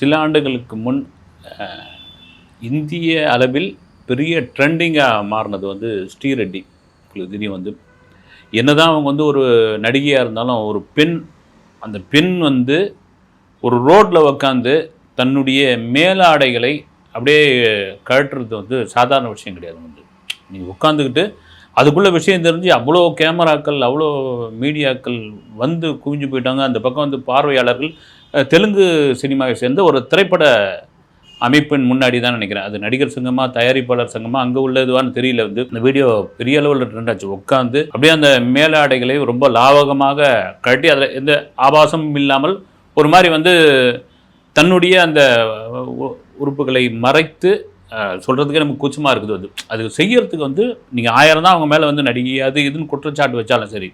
சில ஆண்டுகளுக்கு முன் இந்திய அளவில் பெரிய ட்ரெண்டிங்காக மாறினது வந்து ஸ்ரீரெட்டி உங்களுக்கு தெரியும் வந்து. என்னதான் அவங்க வந்து ஒரு நடிகையாக இருந்தாலும் ஒரு பெண் அந்த பெண் வந்து ஒரு ரோட்டில் உக்காந்து தன்னுடைய மேலாடைகளை அப்படியே கழட்டுறது வந்து சாதாரண விஷயம் கிடையாது வந்து. நீங்கள் உட்காந்துக்கிட்டு அதுக்குள்ள விஷயம் தெரிஞ்சு அவ்வளோ கேமராக்கள் அவ்வளோ மீடியாக்கள் வந்து குவிஞ்சு போயிட்டாங்க. அந்த பக்கம் வந்து பார்வையாளர்கள் தெலுங்கு சினிமாவை சேர்ந்த ஒரு திரைப்பட அமைப்பின் முன்னாடி தான் நினைக்கிறேன். அது நடிகர் சங்கமா தயாரிப்பாளர் சங்கமா அங்கே உள்ளதுவான்னு தெரியல வந்து. இந்த வீடியோ பெரிய அளவில் ட்ரெண்ட் ஆச்சு உட்காந்து அப்படியே அந்த மேலாடைகளை ரொம்ப லாவகமாக கழட்டி அதில் எந்த ஆபாசமும் இல்லாமல் ஒரு மாதிரி வந்து தன்னுடைய அந்த உ- உறுப்புகளை மறைத்து சொல்கிறதுக்கே நமக்கு கூச்சமாக இருக்குது அது. அது செய்யறதுக்கு வந்து நீங்கள் ஆயிரம் தான் அவங்க மேலே வந்து நடிகை அது இதுன்னு குற்றச்சாட்டு வச்சாலும் சரி.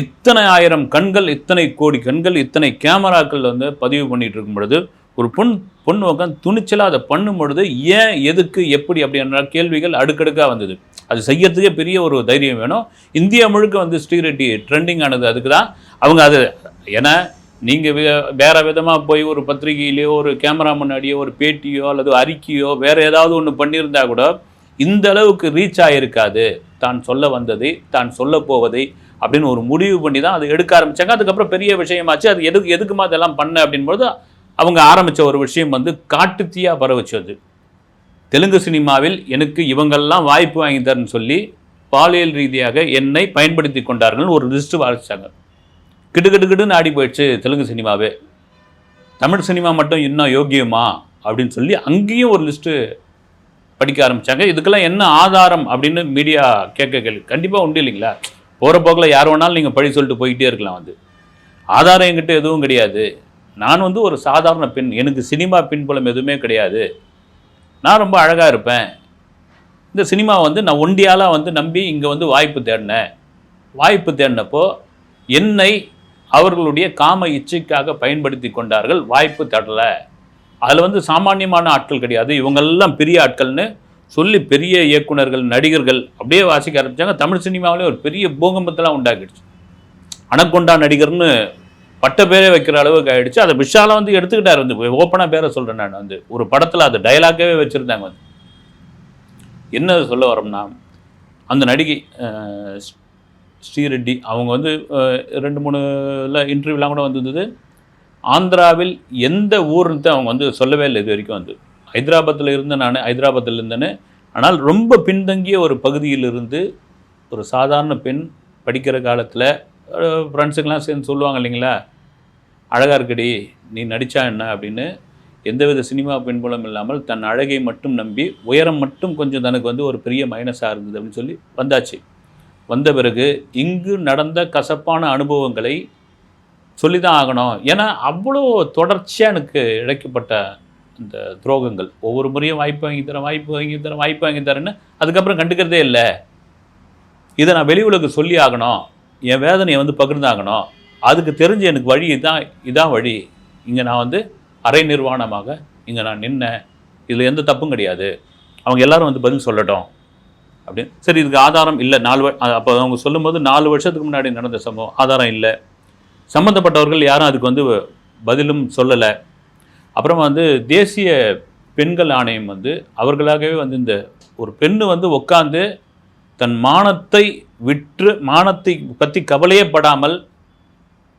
இத்தனை ஆயிரம் கண்கள் இத்தனை கோடி கண்கள் இத்தனை கேமராக்கள் வந்து பதிவு பண்ணிட்டு இருக்கும் பொழுது ஒரு பொண் பொண்ணு உட்காந்து துணிச்சலாக அதை பண்ணும் பொழுது ஏன் எதுக்கு எப்படி அப்படின்ற கேள்விகள் அடுக்கடுக்காக வந்தது. அது செய்யறதுக்கே பெரிய ஒரு தைரியம் வேணும். இந்தியா முழுக்க வந்து ஸ்ரீரெட்டி ட்ரெண்டிங் ஆனது அதுக்கு தான். அவங்க அது ஏன்னா நீங்கள் வேற விதமாக போய் ஒரு பத்திரிகையிலையோ ஒரு கேமரா முன்னாடியோ ஒரு பேட்டியோ அல்லது அறிக்கையோ வேறு ஏதாவது ஒன்று பண்ணியிருந்தா கூட இந்த அளவுக்கு ரீச் ஆகிருக்காது தான் சொல்ல வந்தது தான் சொல்ல போவதை அப்படின்னு ஒரு முடிவு பண்ணி தான் அதை எடுக்க ஆரம்பித்தாங்க அதுக்கப்புறம் பெரிய விஷயமாச்சு. அது எதுக்கு எதுக்குமா அதெல்லாம் பண்ண அப்படின்போது அவங்க ஆரம்பித்த ஒரு விஷயம் வந்து காட்டுத்தீயாக பரவச்சது தெலுங்கு சினிமாவில் எனக்கு இவங்கெல்லாம் வாய்ப்பு வாங்கி தரேன்னு சொல்லி பாலியல் ரீதியாக என்னை பயன்படுத்தி கொண்டார்கள் ஒரு லிஸ்ட்டு வாசிச்சாங்க. கிடு கிடு கிடுன்னு ஆடி போயிடுச்சு தெலுங்கு சினிமாவே. தமிழ் சினிமா மட்டும் இன்னும் யோக்கியமா அப்படின்னு சொல்லி அங்கேயும் ஒரு லிஸ்ட்டு படிக்க ஆரம்பித்தாங்க இதுக்கெல்லாம் என்ன ஆதாரம் அப்படின்னு மீடியா கேட்க கேள்வி. கண்டிப்பாக உண்டு இல்லைங்களா? போகிற போக்கில் யார் வேணாலும் நீங்கள் பழி சொல்லிட்டு போயிட்டே இருக்கலாம் வந்து ஆதாரம் என்கிட்ட எதுவும் கிடையாது. நான் வந்து ஒரு சாதாரண பெண். எனக்கு சினிமா பின்புலம் எதுவுமே கிடையாது. நான் ரொம்ப அழகாக இருப்பேன். இந்த சினிமா வந்து நான் ஒண்டியாலாக வந்து நம்பி இங்கே வந்து வாய்ப்பு தேடினேன். வாய்ப்பு தேடினப்போ என்னை அவர்களுடைய காம இச்சைக்காக பயன்படுத்தி கொண்டார்கள். வாய்ப்பு தேடலை. அதில் வந்து சாமானியமான ஆட்கள் கிடையாது. இவங்கெல்லாம் பெரிய ஆட்கள்னு சொல்லி பெரிய இயக்குனர்கள் நடிகர்கள் அப்படியே வாசிக்க ஆரம்பித்தாங்க தமிழ் சினிமாவிலே ஒரு பெரிய பூகம்பத்தெல்லாம் உண்டாக்கிடுச்சு அனக்கொண்டா நடிகர்னு பட்ட பேரே வைக்கிற அளவுக்கு ஆகிடுச்சு அதை விஷாலா வந்து எடுத்துக்கிட்டார். வந்து ஓப்பனாக பேரை சொல்கிறேன் நான். வந்து ஒரு படத்தில் அது டைலாக்கவே வச்சுருந்தாங்க. வந்து என்ன சொல்ல வரோம்னா அந்த நடிகை ஸ்ரீ- ஸ்ரீரெட்டி அவங்க வந்து ரெண்டு மூணு இன்டர்வியூலாம் கூட வந்திருந்தது. ஆந்திராவில் எந்த ஊர்னு அவங்க வந்து சொல்லவே இல்லை இது வரைக்கும் வந்து. ஹைதராபாத்தில் இருந்தேன் நான் ஹைதராபாத்தில் இருந்தேன்னு ஆனால் ரொம்ப பின்தங்கிய ஒரு பகுதியில் இருந்து ஒரு சாதாரண பெண் படிக்கிற காலத்தில் ஃப்ரெண்ட்ஸுக்கெல்லாம் சேர்ந்து சொல்லுவாங்க இல்லைங்களா? அழகாக இருக்கடி நீ நடித்தா என்ன? அப்படின்னு. எந்தவித சினிமா பின்புலம் இல்லாமல் தன் அழகை மட்டும் நம்பி உயரம் மட்டும் கொஞ்சம் தனக்கு வந்து ஒரு பெரிய மைனஸாக இருந்தது அப்படின்னு சொல்லி வந்தாச்சு. வந்த பிறகு இங்கு நடந்த கசப்பான அனுபவங்களை சொல்லி தான் ஆகணும். ஏன்னா அவ்வளோ தொடர்ச்சியாக எனக்கு இழைக்கப்பட்ட இந்த துரோகங்கள். ஒவ்வொரு முறையும் வாய்ப்பு வாங்கி தரேன் வாய்ப்பு வாங்கி தரேன் வாய்ப்பு வாங்கி தரேன்னு அதுக்கப்புறம் கண்டுக்கிறதே இல்லை. இதை நான் வெளி சொல்லி ஆகணும். என் வேதனையை வந்து பகிர்ந்தாகணும். அதுக்கு தெரிஞ்ச எனக்கு வழி இதான் இதான் வழி. இங்கே நான் வந்து அரை நிர்வாணமாக இங்கே நான் நின்னேன். இதில் எந்த தப்பும் கிடையாது. அவங்க எல்லாரும் வந்து பதில் சொல்லட்டும். அப்படின்னு. சரி இதுக்கு ஆதாரம் இல்லை. நாலு வ அப்போ அவங்க சொல்லும்போது நாலு வருஷத்துக்கு முன்னாடி நடந்த சம்பவம். ஆதாரம் இல்லை. சம்மந்தப்பட்டவர்கள் யாரும் அதுக்கு வந்து பதிலும் சொல்லலை. அப்புறமா வந்து தேசிய பெண்கள் ஆணையம் வந்து அவர்களாகவே வந்து இந்த ஒரு பெண்ணு வந்து உட்காந்து தன் மானத்தை விற்று மானத்தை பற்றி கவலையே படாமல்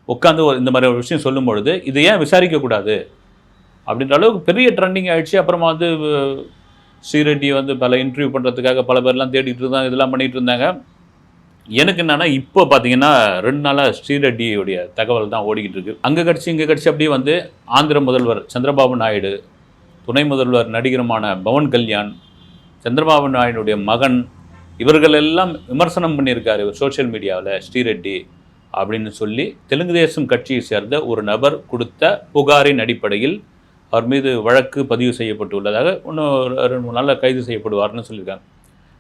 உட்காந்து ஒரு இந்த மாதிரி ஒரு விஷயம் சொல்லும் பொழுது இதை ஏன் விசாரிக்கக்கூடாது அப்படின்ற அளவுக்கு பெரிய ட்ரெண்டிங் ஆகிடுச்சு அப்புறமா வந்து அஹ், ஸ்ரீரெட்டி வந்து பல இன்டர்வியூ பண்ணுறதுக்காக பல பேர்லாம் தேடிட்டு இருந்தாங்க இதெல்லாம் பண்ணிகிட்டு இருந்தாங்க. எனக்கு என்னன்னா இப்போ பார்த்தீங்கன்னா ரெண்டு நாளாக ஸ்ரீரெட்டியுடைய தகவல் தான் ஓடிக்கிட்டு இருக்கு. அங்கே கட்சி இங்கே கட்சி அப்படியே வந்து ஆந்திர முதல்வர் சந்திரபாபு நாயுடு துணை முதல்வர் நடிகருமான பவன் கல்யாண் சந்திரபாபு நாயுடைய மகன் இவர்கள் எல்லாம் விமர்சனம் பண்ணியிருக்காரு சோஷியல் மீடியாவில் ஸ்ரீரெட்டி அப்படின்னு சொல்லி தெலுங்கு தேசம் கட்சியை சேர்ந்த ஒரு நபர் கொடுத்த புகாரின் அடிப்படையில் அவர் மீது வழக்கு பதிவு செய்யப்பட்டுள்ளதாக இன்னும் ரெண்டு மூணு நாளில் கைது செய்யப்படுவார்னு சொல்லியிருக்காங்க.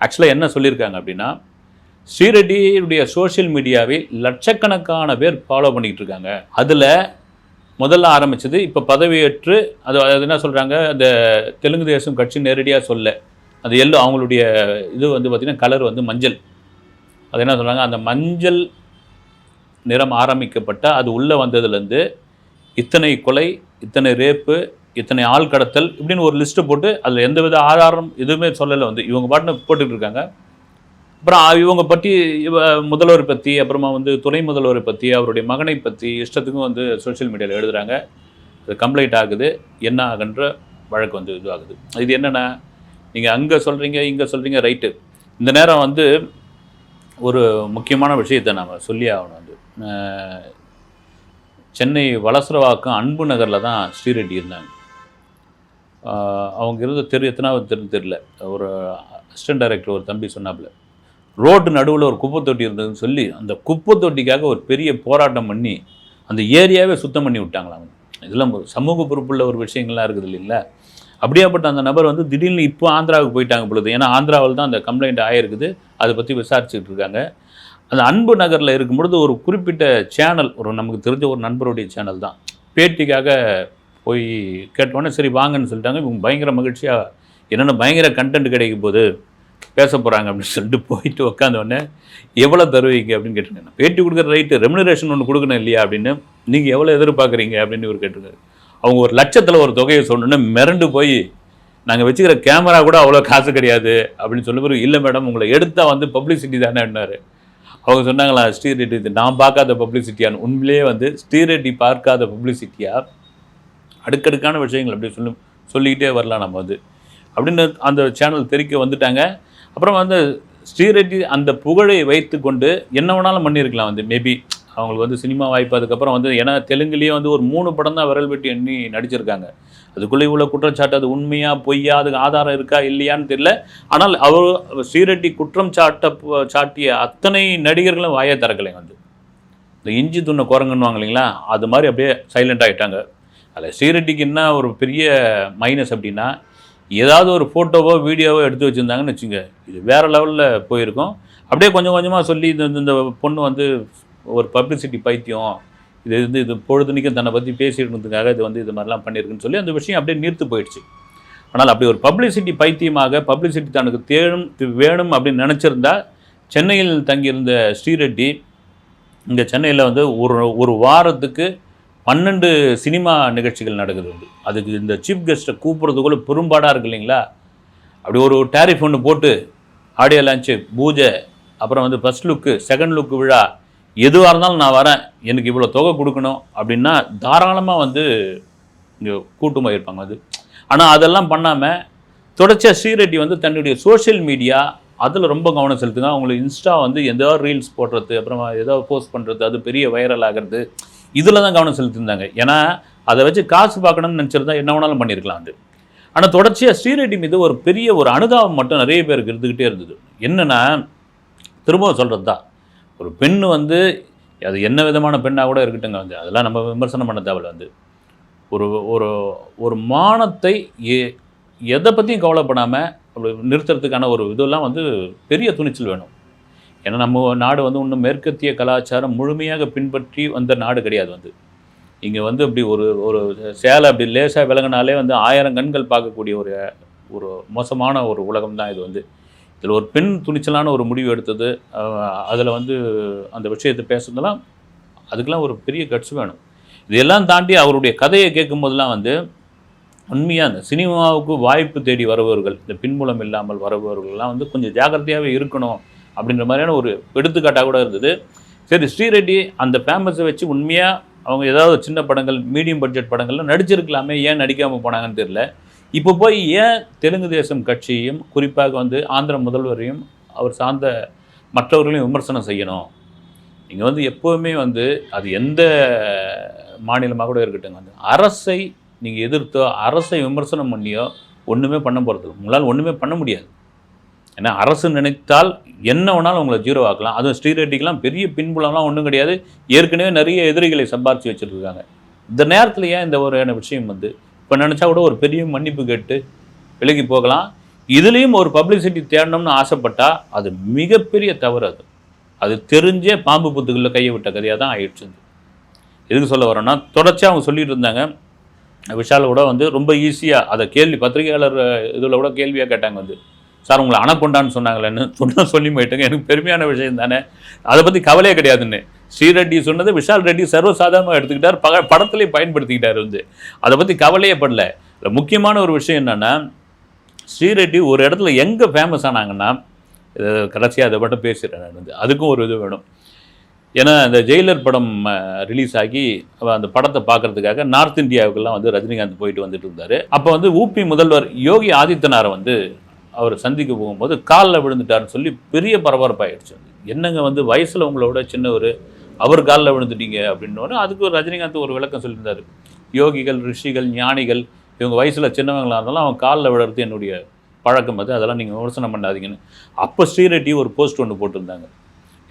ஆக்சுவலாக என்ன சொல்லியிருக்காங்க அப்படின்னா ஸ்ரீரெட்டியுடைய சோஷியல் மீடியாவை லட்சக்கணக்கான பேர் ஃபாலோ பண்ணிக்கிட்டு இருக்காங்க. அதில் முதல்ல ஆரம்பிச்சது இப்போ பதவியேற்று அது அது என்ன சொல்கிறாங்க அந்த தெலுங்கு தேசம் கட்சி நேரடியாக சொல்ல. அது எல்லோ அவங்களுடைய இது வந்து பார்த்திங்கன்னா கலர் வந்து மஞ்சள். அது என்ன சொல்கிறாங்க அந்த மஞ்சள் நிறம் ஆரம்பிக்கப்பட்ட அது உள்ளே வந்ததுலேருந்து இத்தனை கொலை இத்தனை ரேப்பு இத்தனை ஆள் கடத்தல் இப்படின்னு ஒரு லிஸ்ட்டு போட்டு அதில் எந்தவித ஆதாரம் எதுவுமே சொல்லலை வந்து. இவங்க பாட்டுன்னு போட்டுக்கிட்டு இருக்காங்க. அப்புறம் இவங்க பற்றி இவ முதல்வர் பற்றி அப்புறமா வந்து துணை முதல்வரை பற்றி அவருடைய மகனை பற்றி இஷ்டத்துக்கும் வந்து சோஷியல் மீடியாவில் எழுதுகிறாங்க அது கம்ப்ளைண்ட் ஆகுது. என்ன ஆகுன்ற வழக்கு வந்து இதுவாகுது. இது என்னென்னா நீங்கள் அங்கே சொல்கிறீங்க இங்கே சொல்கிறீங்க ரைட்டு இந்த நேரம் வந்து ஒரு முக்கியமான விஷயத்தை நாம் சொல்லி ஆகணும் வந்து. சென்னை வளசரவாக்கம் அன்பு நகரில் தான் ஸ்ரீரெட்டி இருந்தாங்க. அவங்க இருந்த தெரு எத்தனாவது தெரு தெரியல. ஒரு அசிஸ்டன்ட் டைரக்டர் ஒரு தம்பி சொன்னாப்புல. ரோட்டு நடுவில் ஒரு குப்பை தொட்டி இருந்ததுன்னு சொல்லி அந்த குப்பை தொட்டிக்காக ஒரு பெரிய போராட்டம் பண்ணி அந்த ஏரியாவே சுத்தம் பண்ணி விட்டாங்களாம். இதெல்லாம் சமூக பொறுப்புள்ள ஒரு விஷயங்கள்லாம் இருக்குது இல்லைங்களா? அப்படியாப்பட்ட அந்த நபர் வந்து திடீர்னு இப்போ ஆந்திராவுக்கு போயிட்டாங்க பொழுது ஏன்னா ஆந்திராவில் தான் அந்த கம்ப்ளைண்ட் ஆகிருக்குது அதை பற்றி விசாரிச்சுட்டு இருக்காங்க. அந்த அன்பு நகரில் இருக்கும் பொழுது ஒரு குறிப்பிட்ட சேனல் ஒரு நமக்கு தெரிஞ்ச ஒரு நண்பருடைய சேனல் தான். பேட்டிக்காக போய் கேட்டோன்னே சரி வாங்கன்னு சொல்லிட்டாங்க. இவங்க பயங்கர மகிழ்ச்சியாக என்னென்ன பயங்கர கண்டென்ட் கிடைக்கும் போது பேச போகிறாங்க அப்படின்னு சொல்லிட்டு போயிட்டு உட்காந்த எவ்வளோ தருவீங்க? அப்படின்னு கேட்டிருக்கேன் பேட்டி கொடுக்குற ரைட்டு ரெமுனரேஷன் ஒன்று கொடுக்கணும் இல்லையா அப்படின்னு நீங்கள் எவ்வளோ எதிர்பார்க்குறீங்க? அப்படின்னு இவர் கேட்டிருக்காரு. அவங்க ஒரு லட்சத்தில் ஒரு தொகையை சொன்னோன்னே மிரண்டு போய் நாங்கள் வச்சுக்கிற கேமரா கூட அவ்வளோ காசு கிடையாது அப்படின்னு சொல்லி பிறகு இல்லை மேடம் உங்களை எடுத்தால் வந்து பப்ளிசிட்டி தானே என்னார் அவங்க சொன்னாங்களா ஸ்ரீரெட்டி இது நான் பார்க்காத பப்ளிசிட்டியான்னு உண்மையிலேயே வந்து ஸ்ரீரெட்டி பார்க்காத பப்ளிசிட்டியாக அடுக்கடுக்கான விஷயங்கள் அப்படி சொல்லி சொல்லிக்கிட்டே வரலாம் நம்ம வந்து. அப்படின்னு அந்த சேனல் தெரிக்க வந்துட்டாங்க. அப்புறம் வந்து ஸ்ரீரெட்டி அந்த புகழை வைத்து கொண்டு என்ன வேணாலும் பண்ணியிருக்கலாம் வந்து. மேபி அவங்களுக்கு வந்து சினிமா வாய்ப்பு அதுக்கப்புறம் வந்து ஏன்னா தெலுங்குலேயே வந்து ஒரு மூணு படம் தான் விரல் வெட்டி எண்ணி நடிச்சிருக்காங்க. அதுக்குள்ளே இவ்வளோ குற்றச்சாட்டு அது உண்மையா பொய்யா அதுக்கு ஆதாரம் இருக்கா இல்லையான்னு தெரியல. ஆனால் அவர் ஸ்ரீரெட்டி குற்றம் சாட்ட சாட்டிய அத்தனை நடிகர்களும் வாயை திறக்கலை வந்து. இந்த இஞ்சி துண்ணை குரங்குன்னுவாங்க இல்லைங்களா அது மாதிரி அப்படியே சைலண்ட் ஆகிட்டாங்க அதில் ஸ்ரீரெட்டிக்கு என்ன ஒரு பெரிய மைனஸ் அப்படின்னா ஏதாவது ஒரு ஃபோட்டோவோ வீடியோவோ எடுத்து வச்சுருந்தாங்கன்னு வச்சுங்க இது வேறு லெவலில் போயிருக்கும். அப்படியே கொஞ்சம் கொஞ்சமாக சொல்லி இந்த இந்த பொண்ணு வந்து ஒரு பப்ளிசிட்டி பைத்தியம் இது வந்து இது பொழுதுனிக்கும் தன்னை பற்றி பேசிடுறதுக்காக இது வந்து இது மாதிரிலாம் பண்ணியிருக்குன்னு சொல்லி அந்த விஷயம் அப்படியே நீர்த்து போயிடுச்சு. ஆனால் அப்படி ஒரு பப்ளிசிட்டி பைத்தியமாக பப்ளிசிட்டி தனக்கு தேடும் வேணும் அப்படின்னு நினச்சிருந்தா சென்னையில் தங்கியிருந்த ஸ்ரீரெட்டி இங்கே சென்னையில் வந்து ஒரு ஒரு வாரத்துக்கு பன்னெண்டு சினிமா நிகழ்ச்சிகள் நடக்குது வந்து. அதுக்கு இந்த சீஃப் கெஸ்ட்டை கூப்பிட்றதுக்குள்ள பெரும்பாடாக இருக்கு இல்லைங்களா? அப்படி ஒரு டேரிஃப் ஒன்று போட்டு ஆடியோ லான்ச்சு பூஜை அப்புறம் வந்து ஃபர்ஸ்ட் லுக்கு செகண்ட் லுக்கு விழா எதுவாக இருந்தாலும் நான் வரேன். எனக்கு இவ்வளோ தொகை கொடுக்கணும் அப்படின்னா தாராளமாக வந்து இங்கே கூட்டமாக இருப்பாங்க அது. ஆனால் அதெல்லாம் பண்ணாமல் தொடர்ச்சியாக ஸ்ரீரெட்டி வந்து தன்னுடைய சோஷியல் மீடியா அதில் ரொம்ப கவனம் செலுத்துங்க. அவங்களுக்கு இன்ஸ்டா வந்து எதாவது ரீல்ஸ் போடுறது அப்புறமா ஏதோ போஸ்ட் பண்ணுறது அது பெரிய வைரல் ஆகிறது. இதில் தான் கவனம் செலுத்தியிருந்தாங்க. ஏன்னா அதை வச்சு காசு பார்க்கணும்னு நினச்சிருந்தா என்ன வேணாலும் பண்ணியிருக்கலாம் அது. ஆனால் தொடர்ச்சியாக ஸ்ரீரெட்டி மீது ஒரு பெரிய ஒரு அனுதாபம் மட்டும் நிறைய பேருக்கு இருந்துக்கிட்டே இருந்தது. என்னென்னா திரும்பவும் சொல்கிறது தான். ஒரு பெண் வந்து அது என்ன விதமான பெண்ணாக கூட இருக்கட்டுங்க வந்து அதெல்லாம் நம்ம விமர்சனம் பண்ண தேவையில்ல வந்து ஒரு ஒரு ஒரு மானத்தை எ எதை பற்றியும் கவலைப்படாமல் நிறுத்துறதுக்கான ஒரு இதெல்லாம் வந்து பெரிய துணிச்சல் வேணும். ஏன்னா நம்ம நாடு வந்து இன்னும் மேற்கத்திய கலாச்சாரம் முழுமையாக பின்பற்றி வந்த நாடு கிடையாது வந்து. இங்கே வந்து இப்படி ஒரு ஒரு சேலை அப்படி லேசாக விலங்கினாலே வந்து ஆயிரம் கண்கள் பார்க்கக்கூடிய ஒரு ஒரு மோசமான ஒரு உலகம் தான் இது வந்து. இதில் ஒரு பெண் துணிச்சலான ஒரு முடிவு எடுத்தது. அதில் வந்து அந்த விஷயத்தை பேசுறதெல்லாம் அதுக்கெல்லாம் ஒரு பெரிய கட்ஸ் வேணும். இதெல்லாம் தாண்டி அவருடைய கதையை கேட்கும்போதெல்லாம் வந்து உண்மையாக அந்த சினிமாவுக்கு வாய்ப்பு தேடி வருபவர்கள் இந்த பின்புலம் இல்லாமல் வருபவர்கள்லாம் வந்து கொஞ்சம் ஜாக்கிரதையாகவே இருக்கணும். அப்படின்ற மாதிரியான ஒரு எடுத்துக்காட்டாக கூட இருந்தது. சரி ஸ்ரீரெட்டி அந்த ஃபேமஸை வச்சு உண்மையாக அவங்க ஏதாவது சின்ன படங்கள் மீடியம் பட்ஜெட் படங்கள்லாம் நடிச்சிருக்கலாமே ஏன் நடிக்காமல் போனாங்கன்னு தெரியல. இப்போ போய் ஏன் தெலுங்கு தேசம் கட்சியையும் குறிப்பாக வந்து ஆந்திர முதல்வரையும் அவர் சார்ந்த மற்றவர்களையும் விமர்சனம் செய்யணும்? நீங்கள் வந்து எப்போவுமே வந்து அது எந்த மாநிலமாக கூட இருக்கட்டும் வந்து அரசை நீங்கள் எதிர்த்தோ அரசை விமர்சனம் பண்ணியோ ஒன்றுமே பண்ண போகிறது உங்களால் ஒன்றுமே பண்ண முடியாது. ஏன்னா அரசு நினைத்தால் என்ன வேணாலும் உங்களை ஜீரோ ஆக்கலாம். அதுவும் ஸ்ரீரெட்டிக்கெலாம் பெரிய பின்புலம்லாம் ஒன்றும் கிடையாது. ஏற்கனவே நிறைய எதிரிகளை சம்பாரித்து வச்சுருக்காங்க. இந்த நேரத்தில் ஏன் இந்த ஒரு விஷயம் வந்து? இப்போ நினச்சா கூட ஒரு பெரிய மன்னிப்பு கேட்டு விலகி போகலாம். இதுலேயும் ஒரு பப்ளிசிட்டி தேடணும்னு ஆசைப்பட்டால் அது மிகப்பெரிய தவறு அது. அது தெரிஞ்சே பாம்பு புத்துக்குள்ள கையை விட்ட கதையாக தான் ஆயிடுச்சு எதுக்கு சொல்ல வரோன்னா தொடர்ச்சியாக அவங்க சொல்லிட்டு இருந்தாங்க. விஷால் கூட வந்து ரொம்ப ஈஸியாக அதை கேள்வி பத்திரிகையாளர் இதில் கூட கேள்வியாக கேட்டாங்க வந்து. சார் உங்களை அனக்கொண்டான்னு சொன்னாங்களேன்னு சொன்ன சொல்லி போயிட்டுங்க. எனக்கு பெருமையான விஷயம் தானே. அதை பற்றி கவலையே கிடையாதுன்னு. ஸ்ரீரெட்டி சொன்னதை விஷால் ரெட்டி சர்வசாதாரணமாக எடுத்துக்கிட்டார். பக படத்துலேயே பயன்படுத்திக்கிட்டார் வந்து. அதை பற்றி கவலையே படல. முக்கியமான ஒரு விஷயம் என்னென்னா ஸ்ரீரெட்டி ஒரு இடத்துல எங்கே ஃபேமஸ் ஆனாங்கன்னா கடைசியாக அதை மட்டும் பேசுகிறேன் நான் வந்து. அதுக்கும் ஒரு இது வேணும். ஏன்னா இந்த ஜெயிலர் படம் ரிலீஸ் ஆகி அந்த படத்தை பார்க்கறதுக்காக நார்த் இந்தியாவுக்கெல்லாம் வந்து ரஜினிகாந்த் போயிட்டு வந்துட்டு இருந்தார். அப்போ வந்து ஊபி முதல்வர் யோகி ஆதித்யநாரை வந்து அவர் சந்திக்க போகும்போது காலில் விழுந்துட்டாருன்னு சொல்லி பெரிய பரபரப்பாயிடுச்சு. என்னங்க வந்து வயசில் உங்களோட சின்னவர்? அவர் காலில் விழுந்துட்டீங்க அப்படின்னோடனே அதுக்கு ஒரு ரஜினிகாந்த் ஒரு விளக்கம் சொல்லியிருந்தார். யோகிகள் ரிஷிகள் ஞானிகள் இவங்க வயசில் சின்னவங்களாக இருந்தாலும் அவன் காலில் விழுறது என்னுடைய பழக்கம் அது. அதெல்லாம் நீங்கள் விமர்சனம் பண்ணாதீங்கன்னு. அப்போ ஸ்ரீரெட்டி ஒரு போஸ்ட் ஒன்று போட்டிருந்தாங்க.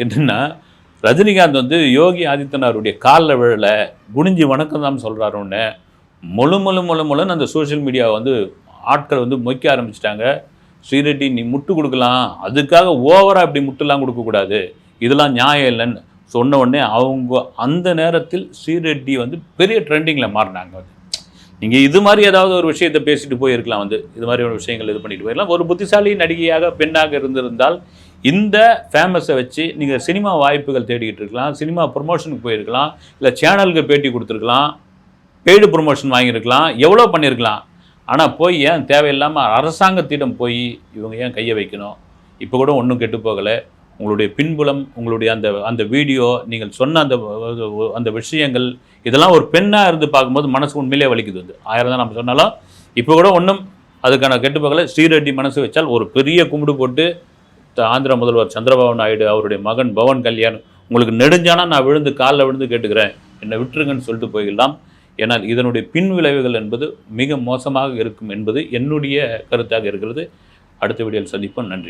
என்னென்னா ரஜினிகாந்த் வந்து யோகி ஆதித்யநாருடைய காலில் விழல குனிஞ்சு வணக்கம் தான் சொல்கிறாருன்னு முழு முழு முழு முழுன்னு அந்த சோஷியல் மீடியாவை வந்து ஆட்கள் வந்து மொய்க்க ஆரம்பிச்சிட்டாங்க. ஸ்ரீரெட்டி நீ முட்டு கொடுக்கலாம். அதுக்காக ஓவராக இப்படி முட்டுலாம் கொடுக்கக்கூடாது. இதெல்லாம் நியாயம் இல்லைன்னு சொன்ன உடனே அவங்க அந்த நேரத்தில் ஸ்ரீரெட்டி வந்து பெரிய ட்ரெண்டிங்கில் மாறினாங்க வந்து. நீங்கள் இது மாதிரி ஏதாவது ஒரு விஷயத்தை பேசிட்டு போயிருக்கலாம் வந்து. இது மாதிரி ஒரு விஷயங்கள் இது பண்ணிட்டு போயிடலாம் ஒரு புத்திசாலி நடிகையாக பெண்ணாக இருந்திருந்தால் இந்த ஃபேமஸை வச்சு நீங்கள் சினிமா வாய்ப்புகள் தேடிக்கிட்டு இருக்கலாம். சினிமா ப்ரொமோஷனுக்கு போயிருக்கலாம். இல்லை சேனலுக்கு பேட்டி கொடுத்துருக்கலாம். பெய்டு ப்ரொமோஷன் வாங்கியிருக்கலாம். எவ்வளோ பண்ணியிருக்கலாம். ஆனால் போய் ஏன் தேவையில்லாமல் அரசாங்கத்திடம் போய் இவங்க ஏன் கையை வைக்கணும்? இப்போ கூட ஒன்றும் கெட்டு போகலை. உங்களுடைய பின்புலம் உங்களுடைய அந்த அந்த வீடியோ நீங்கள் சொன்ன அந்த அந்த விஷயங்கள் இதெல்லாம் ஒரு பெண்ணாக இருந்து பார்க்கும்போது மனசு உண்மையிலே வலிக்குது வந்து. ஆயிரம் தான் நம்ம சொன்னாலும் இப்போ கூட ஒன்றும் அதுக்கான கெட்டு போகலை. ஸ்ரீரெட்டி மனசு வச்சால் ஒரு பெரிய கும்பிடு போட்டு ஆந்திர முதல்வர் சந்திரபாபு நாயுடு அவருடைய மகன் பவன் கல்யாண் உங்களுக்கு நெடுஞ்சானா நான் விழுந்து காலில் விழுந்து கேட்டுக்கிறேன். என்னை விட்டுருங்கன்னு சொல்லிட்டு போயிடலாம். ஏன்னால் இதனுடைய பின் விளைவுகள் என்பது மிக மோசமாக இருக்கும் என்பது என்னுடைய கருத்தாக இருக்கிறது. அடுத்த வீடியோவில் சந்திப்போம். நன்றி.